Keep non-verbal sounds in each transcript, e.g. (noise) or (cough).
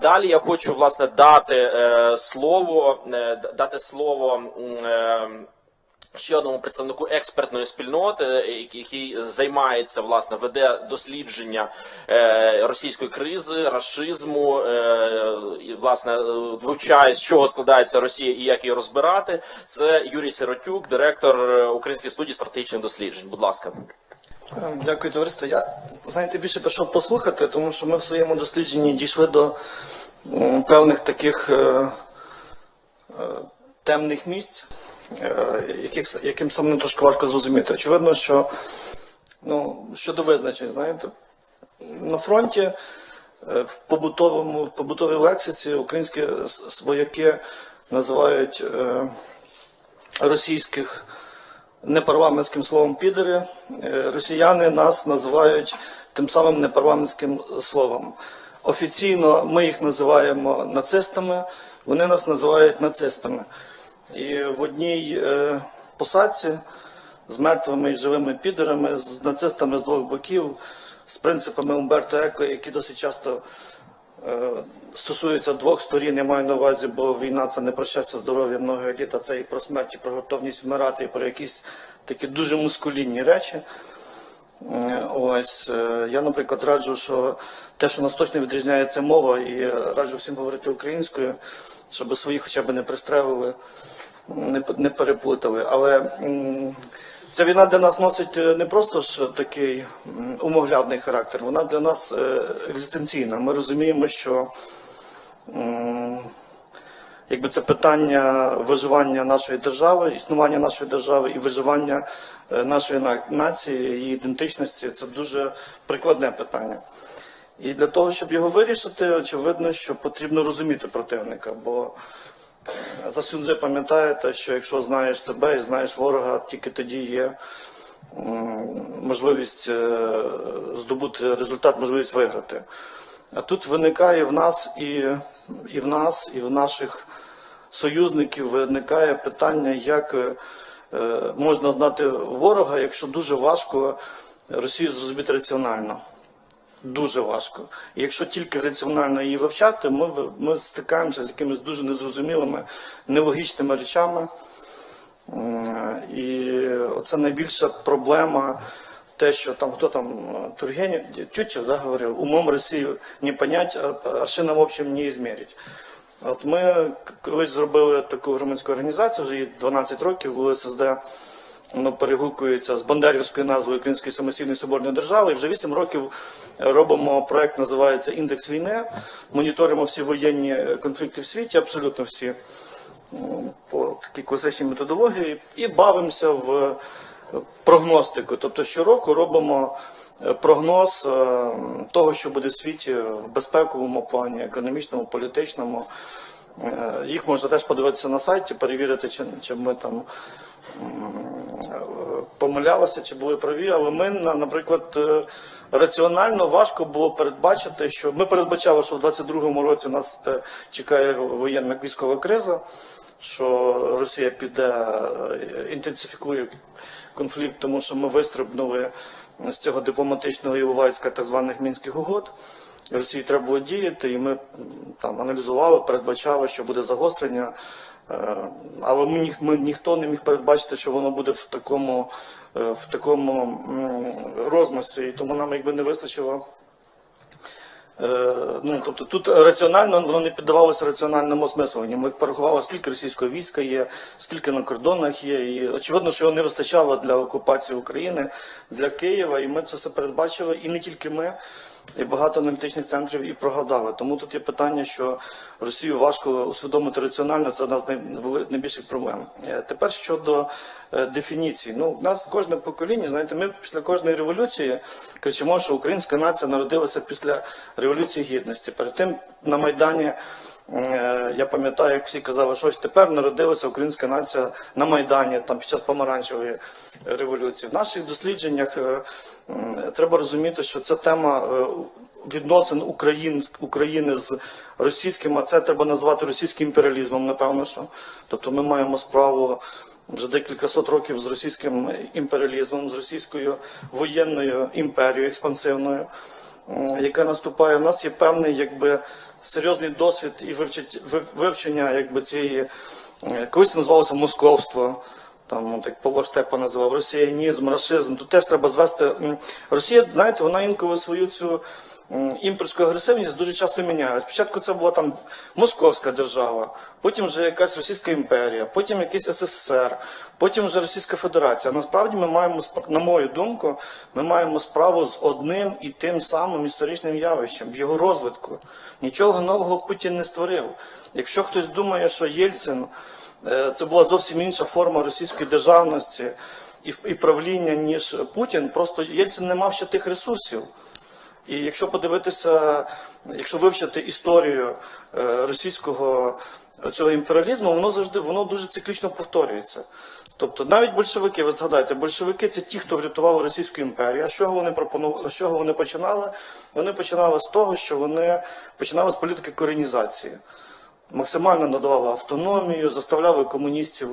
Далі я хочу власне дати е, слово, е, дати слово е, ще одному представнику експертної спільноти, е, який- займається власне веде дослідження е, російської кризи, расизму, е, і власне вивчає з чого складається Росія і як її розбирати. Це Юрій Сиротюк, директор Української студії стратегічних досліджень. Будь ласка. Дякую, товариство. Я знаєте, більше прийшов послухати, тому що ми в своєму дослідженні дійшли до певних таких е, е, темних місць, е, яких, яким самим трошки важко зрозуміти. Очевидно, що ну, щодо визначень, знаєте, на фронті в побутовому, в побутовій лексиці українські вояки називають російських непарламентським словом підери. Е, Росіяни нас називають тим самим непарламентським словом. Офіційно ми їх називаємо нацистами, вони нас називають нацистами. І в одній е, посадці з мертвими і живими підерами, з нацистами з двох боків, з принципами Умберто Еко, які досить часто е, стосуються двох сторін, я маю на увазі, бо війна це не про щастя, здоров'я, много еліт, а це і про смерть, і про готовність вмирати, і про якісь такі дуже мускулінні речі. Е, Ось е, я, наприклад, раджу, що те, що нас точно відрізняє, це мова, і раджу всім говорити українською, щоб свої хоча б не пристрелили, не, не переплутали. Але ця війна для нас носить е, не просто ж такий умоглядний характер, вона для нас е, екзистенційна. Ми розуміємо, що якби це питання виживання нашої держави, існування нашої держави і виживання е, нашої нації, її ідентичності це дуже прикладне питання. І для того, щоб його вирішити, очевидно, що потрібно розуміти противника, бо за Сюнзе пам'ятаєте, що якщо знаєш себе і знаєш ворога, тільки тоді є можливість е, здобути результат, можливість виграти. А тут виникає в нас і, і в нас, і в наших союзників виникає питання, як е, можна знати ворога, якщо дуже важко Росію зрозуміти раціонально. Дуже важко. Якщо тільки раціонально її вивчати, ми, ми стикаємося з якимись дуже незрозумілими, нелогічними речами. І це найбільша проблема. Те, що там хто там е, Тургенів Тютчев да, говорив, умом Росію не понять, аршином общим не ізмірять. От ми колись зробили таку громадську організацію, вже їй 12 років, УССД, воно перегукується з бандерівською назвою Української самостійної соборної держави. І вже 8 років робимо проект, називається Індекс війни. Моніторимо всі воєнні конфлікти в світі, абсолютно всі по такій класичній методології, і бавимося в прогностику. Тобто щороку робимо е, прогноз е, того, що буде в світі в безпековому плані, економічному, політичному. Е, Їх можна теж подивитися на сайті, перевірити, чи, чи ми там е, помилялися, чи були праві. Але ми, наприклад, е, раціонально важко було передбачити, що ми передбачали, що в 22-му році нас чекає воєнна військова криза, що Росія піде, інтенсифікує конфлікт, тому що ми вистрибнули з цього дипломатичного іловайська так званих мінських угод. Росії треба було діяти, і ми там аналізували, передбачали, що буде загострення. Е, Але ми, ми ніхто не міг передбачити, що воно буде в такому, е, в такому м, і тому нам якби не вистачило. Е, Ну, тобто тут раціонально воно не піддавалося раціональному осмисленню. Ми порахували, скільки російського війська є, скільки на кордонах є. І очевидно, що його не вистачало для окупації України, для Києва. І ми це все передбачили. І не тільки ми, і багато аналітичних центрів і прогадали. Тому тут є питання, що Росію важко усвідомити раціонально, це одна з найбільших проблем. Е, Тепер щодо е, дефініцій. Ну, у нас кожне покоління, знаєте, ми після кожної революції кричимо, що українська нація народилася після революції гідності. Перед тим на Майдані. Е, Я пам'ятаю, як всі казали, що ось тепер народилася українська нація на Майдані, там під час помаранчевої революції. В наших дослідженнях е, треба розуміти, що це тема е, відносин України, України з російським, а це треба назвати російським імперіалізмом, напевно, що. Тобто ми маємо справу вже декілька сот років з російським імперіалізмом, з російською воєнною імперією експансивною. М, яка наступає, у нас є певний якби серйозний досвід і вивчення якби цієї колись називалося московство. Там так Павло Штепа називав росіянізм, расизм. Тут теж треба звести. Росія, знаєте, вона інколи свою цю імперську агресивність дуже часто міняє. Спочатку це була там Московська держава, потім вже якась Російська імперія, потім якийсь СССР, потім вже Російська Федерація. Насправді ми маємо на мою думку, ми маємо справу з одним і тим самим історичним явищем в його розвитку. Нічого нового Путін не створив. Якщо хтось думає, що Єльцин е, це була зовсім інша форма російської державності і правління, ніж Путін, просто Єльцин не мав ще тих ресурсів. І якщо подивитися, якщо вивчити історію е, російського цього імперіалізму, воно завжди воно дуже циклічно повторюється. Тобто навіть большевики, ви згадайте, большевики це ті, хто врятував Російську імперію. А з чого вони пропонували, з чого вони починали? Вони починали з того, що вони починали з політики коренізації максимально надавали автономію, заставляли комуністів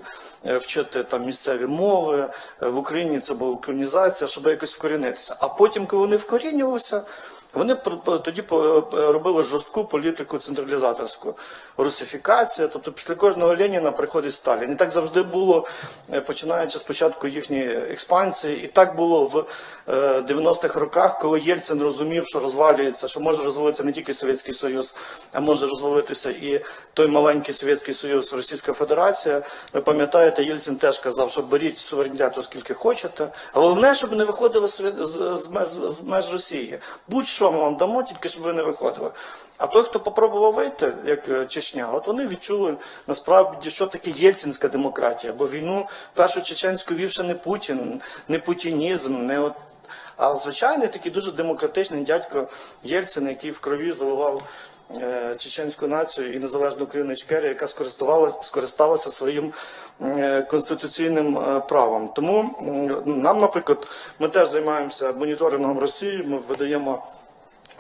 е, вчити там місцеві мови. Е, В Україні це була українізація, щоб якось вкорінитися. А потім, коли вони вкорінювалися, вони тоді е, робили жорстку політику централізаторську, русифікація. Тобто після кожного Леніна приходить Сталін. І так завжди було, е, починаючи спочатку їхньої експансії. І так було в е, 90-х роках, коли Єльцин розумів, що розвалюється, що може розвалитися не тільки Совєтський Союз, а може розвалитися і той маленький Совєтський Союз, Російська Федерація. Ви пам'ятаєте, Єльцин теж казав, що беріть суверенітет, оскільки хочете. Головне, щоб не виходили з, з, з, меж, з меж Росії. Будь-що ми вам дамо, тільки щоб ви не виходили. А той, хто попробував вийти, як е, Чечня, от вони відчули насправді, що таке єльцинська демократія. Бо війну першу чеченську вів ще не Путін, не путінізм, не от. А звичайний такий дуже демократичний дядько Єльцин, який в крові заливав е, чеченську націю і незалежну Україну Ічкерію, яка скористувалася, скористалася своїм е, конституційним е, правом. Тому м, нам, наприклад, ми теж займаємося моніторингом Росії, ми видаємо.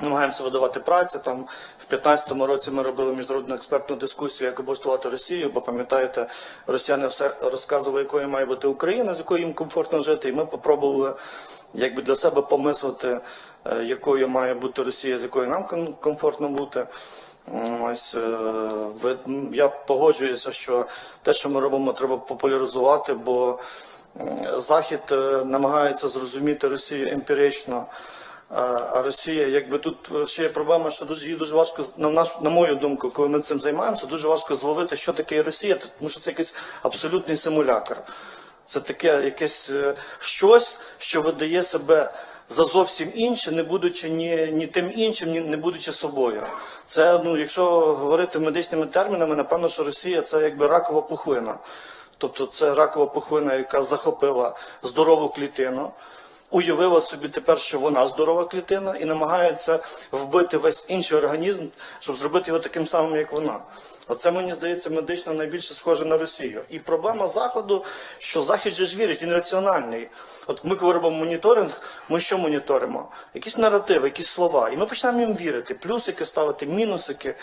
Намагаємося видавати праці. Там в 2015 році ми робили міжнародну експертну дискусію, як облаштувати Росію, бо пам'ятаєте, росіяни все розказували, якою має бути Україна, з якою їм комфортно жити. І ми попробували якби для себе помислити, е, якою має бути Росія, з якою нам комфортно бути. Ось е, я погоджуюся, що те, що ми робимо, треба популяризувати, бо Захід е, намагається зрозуміти Росію емпірично. А Росія, якби тут ще є проблема, що дуже її дуже важко на наш на мою думку, коли ми цим займаємося, дуже важко зловити, що таке Росія, тому що це якийсь абсолютний симулякр. Це таке якесь е, щось, що видає себе за зовсім інше, не будучи ні, ні тим іншим, ні не будучи собою. Це ну, якщо говорити медичними термінами, напевно, що Росія це якби ракова пухлина. Тобто це ракова пухлина, яка захопила здорову клітину уявила собі тепер, що вона здорова клітина, і намагається вбити весь інший організм, щоб зробити його таким самим, як вона. Оце мені здається медично найбільше схоже на Росію. І проблема заходу, що захід же ж вірить, він раціональний. От ми, коли робимо моніторинг, ми що моніторимо? Якісь наративи, якісь слова. І ми починаємо їм вірити, плюсики ставити, мінусики.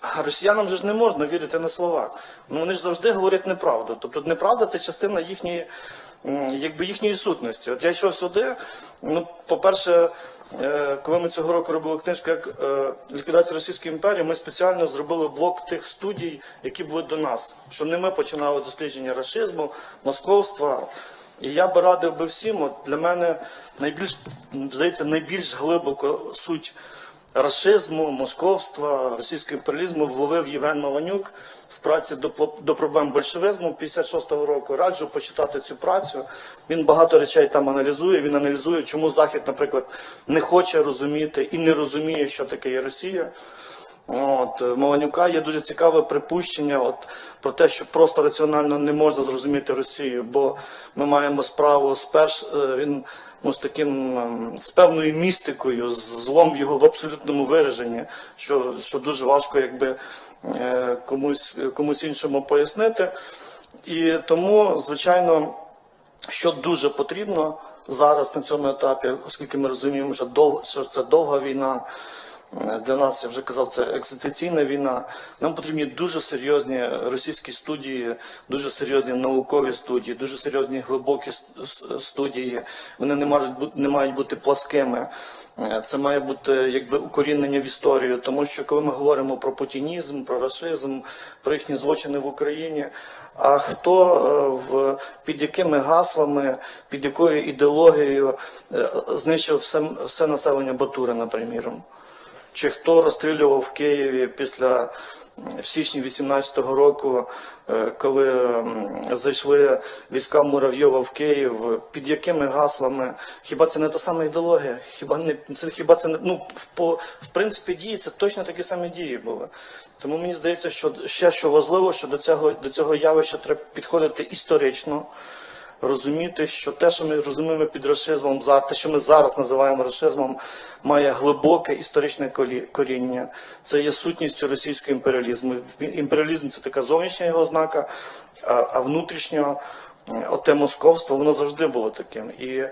А росіянам же ж не можна вірити на слова. Ну вони ж завжди говорять неправду. Тобто неправда це частина їхньої, якби їхньої сутності. От я йшов сюди. Ну, по-перше, е, коли ми цього року робили книжку як е, ліквідація Російської імперії, ми спеціально зробили блок тих студій, які були до нас. Що не ми починали дослідження расизму, московства. І я би радив би всім, от для мене найбільш здається, найбільш глибоко суть расизму, московства, російського імперіалізму вловив Євген Маланюк в праці до, до проблем большевизму 56-го року. Раджу почитати цю працю. Він багато речей там аналізує. Він аналізує, чому Захід, наприклад, не хоче розуміти і не розуміє, що таке є Росія. От, е, Маланюка є дуже цікаве припущення от, про те, що просто раціонально не можна зрозуміти Росію, бо ми маємо справу з перш е, він ну, з таким ем, з певною містикою, з злом його в абсолютному вираженні, що, що дуже важко якби е, комусь, комусь іншому пояснити. І тому, звичайно, що дуже потрібно зараз на цьому етапі, оскільки ми розуміємо, що, дов, що це довга війна, Для нас, я вже казав, це екзистенційна війна. Нам потрібні дуже серйозні російські студії, дуже серйозні наукові студії, дуже серйозні глибокі студії. Вони не мають бути, не мають бути пласкими. Е, Це має бути якби укорінення в історію, тому що коли ми говоримо про путінізм, про расизм, про їхні злочини в Україні. А хто е, в під якими гаслами, під якою ідеологією е, знищив все, все населення Батури, наприклад? Чи хто розстрілював в Києві після в січні 18-го року, е, коли зайшли війська Муравйова в Київ, під якими гаслами? Хіба це не та сама ідеологія? Хіба не це хіба це не ну в по в принципі дії це точно такі самі дії були. Тому мені здається, що ще що важливо, що до цього до цього явища треба підходити історично розуміти, що те, що ми розуміємо під расизмом, за те, що ми зараз називаємо расизмом, має глибоке історичне коріння. Це є сутністю російського імперіалізму. Імперіалізм це така зовнішня його ознака, а, а внутрішньо е, оте московство, воно завжди було таким. І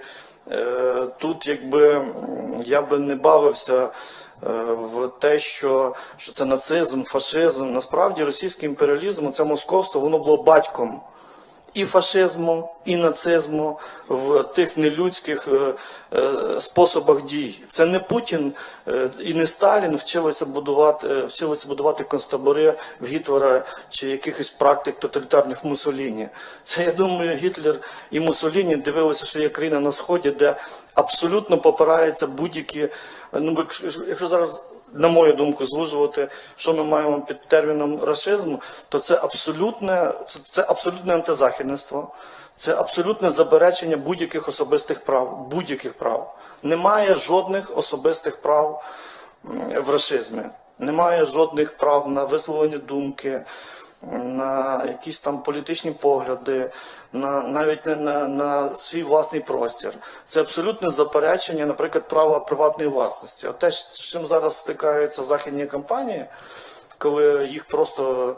е, тут, якби я би не бавився е, в те, що, що це нацизм, фашизм. Насправді російський імперіалізм, це московство, воно було батьком і фашизму, і нацизму в тих нелюдських е, е, способах дій. Це не Путін е, і не Сталін вчилися будувати, вчилися будувати концтабори в Гітлера чи якихось практик тоталітарних Муссоліні. Це я думаю, Гітлер і Муссоліні дивилися, що є країна на сході, де абсолютно попираються будь-які. Ну, якщо зараз на мою думку, звужувати, що ми маємо під терміном расизм, то це абсолютне, це, це абсолютне антизахідництво, це абсолютне заберечення будь-яких особистих прав, будь-яких прав. Немає жодних особистих прав в расизмі. Немає жодних прав на висловлення думки, на якісь там політичні погляди, на навіть не на, на свій власний простір. Це абсолютне заперечення, наприклад, права приватної власності. От те, з чим зараз стикаються західні компанії, коли їх просто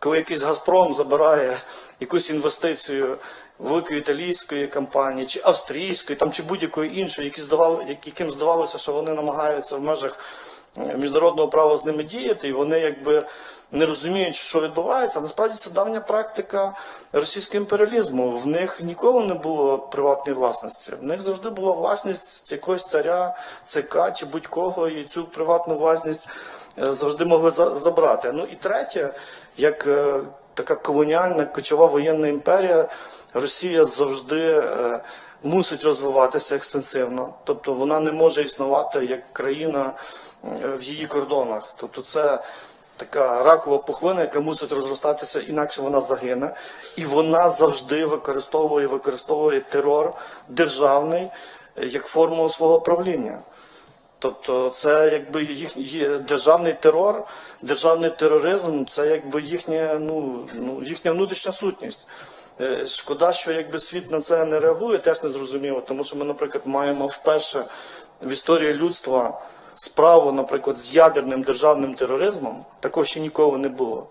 коли якийсь Газпром забирає якусь інвестицію великої італійської компанії, чи австрійської, там чи будь-якої іншої, які здавали, яким здавалося, що вони намагаються в межах е, міжнародного права з ними діяти, і вони якби не розуміють, що відбувається. Насправді це давня практика російського імперіалізму. В них ніколи не було приватної власності. В них завжди була власність якогось царя, ЦК чи будь-кого, і цю приватну власність е, завжди могли за- забрати. Ну і третє, як е, така колоніальна кочова воєнна імперія, Росія завжди е, мусить розвиватися екстенсивно. Тобто вона не може існувати як країна в її кордонах. Тобто це така ракова пухлина, яка мусить розростатися, інакше вона загине. І вона завжди використовує, використовує терор державний е, як форму свого правління. Тобто це якби їх державний терор, державний тероризм, це якби їхня, ну, ну, їхня внутрішня сутність. Е, Шкода, що якби світ на це не реагує, теж не зрозуміло, тому що ми, наприклад, маємо вперше в історії людства справу, наприклад, з ядерним державним тероризмом. Такого ще ніколи не було.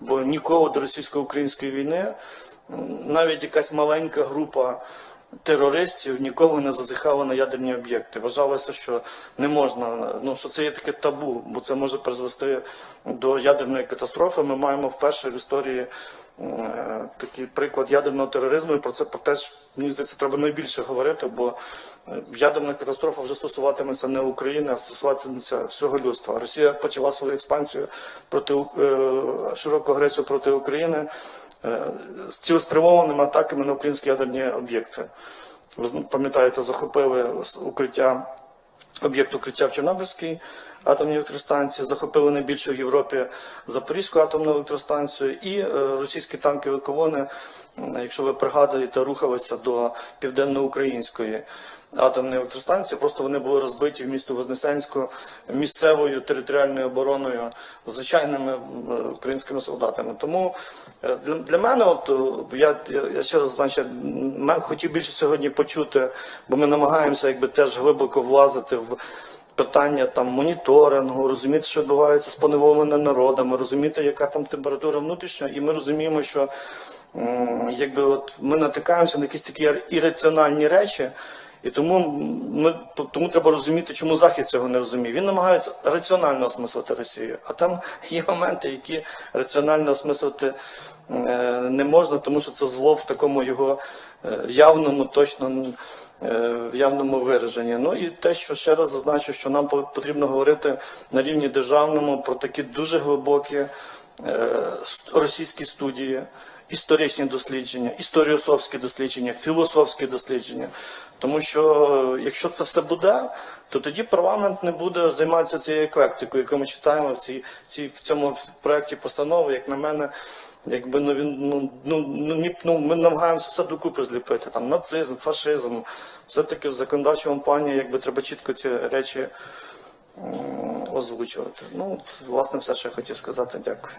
Бо ніколи до російсько-української війни навіть якась маленька група терористів ніколи не зазіхала на ядерні об'єкти. Вважалося, що не можна, ну що це є таке табу, бо це може призвести до ядерної катастрофи. Ми маємо вперше в історії е, такий приклад ядерного тероризму, і про це про те, ж, мені здається, треба найбільше говорити, бо е, ядерна катастрофа вже стосуватиметься не України, а стосуватиметься всього людства. Росія почала свою експансію проти е, широку агресію проти України з цілеспрямованими атаками на українські ядерні об'єкти. Ви пам'ятаєте, захопили укриття об'єкт укриття в Чорнобильській атомній електростанції, захопили найбільшу в Європі Запорізьку атомну електростанцію і е, російські танкові колони, якщо ви пригадуєте, рухалися до південноукраїнської атомної електростанції. Просто вони були розбиті в місто Вознесенську місцевою територіальною обороною, звичайними українськими солдатами. Тому е, для, для мене, от е, я, я, ще раз значить, хотів більше сьогодні почути, бо ми намагаємося якби теж глибоко влазити в питання там моніторингу, розуміти, що відбувається з поневоленими народами, розуміти, яка там температура внутрішня, і ми розуміємо, що якби от ми натикаємося на якісь такі ір- ірраціональні речі, І тому ми тому треба розуміти, чому Захід цього не розуміє. Він намагається раціонально осмислити Росію, а там (laughs) є моменти, які раціонально осмислити е, не можна, тому що це зло в такому його е, явному, точно в явному вираженні. Ну і те, що ще раз зазначу, що нам потрібно говорити на рівні державному про такі дуже глибокі е, російські студії, історичні дослідження, історіософські дослідження, філософські дослідження. Тому що е, якщо це все буде, то тоді парламент не буде займатися цією еклектикою, яку ми читаємо в цій в цьому проєкті постанови, як на мене. Якби ну він ну ну ну, ні, ну ми намагаємося все докупи зліпити. Там нацизм, фашизм, все таки в законодавчому плані, якби треба чітко ці речі озвучувати. Ну, власне, все, що я хотів сказати. Дякую.